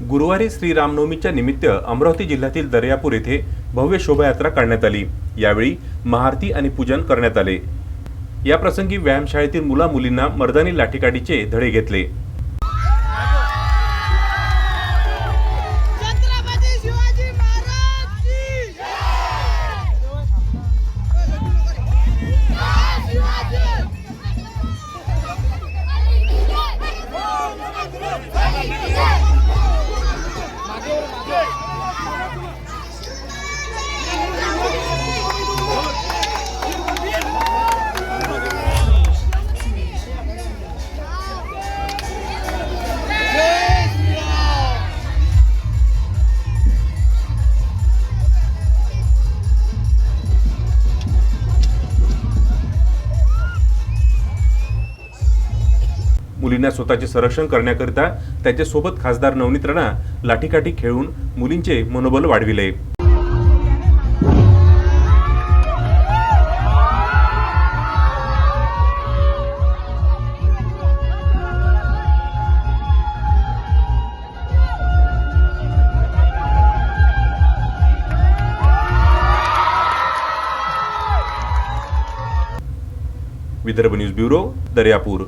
गुरुवारी श्री रामनवमीच्या निमित्त अमरावती जिल्ह्यातील दर्यापूर येथे भव्य शोभायात्रा काढण्यात आली. यावेळी महाआरती आणि पूजन करण्यात आले. या प्रसंगी व्यायामशाळेतील मुला मुलींना मर्दानी लाठीकाठीचे धडे घेतले. Yeah! मुलींना स्वतःचे संरक्षण करण्याकरिता त्याच्यासोबत खासदार नवनीत राणा लाठीकाठी खेळून मुलींचे मनोबल वाढविले. Vidarbha news bureau Daryapur.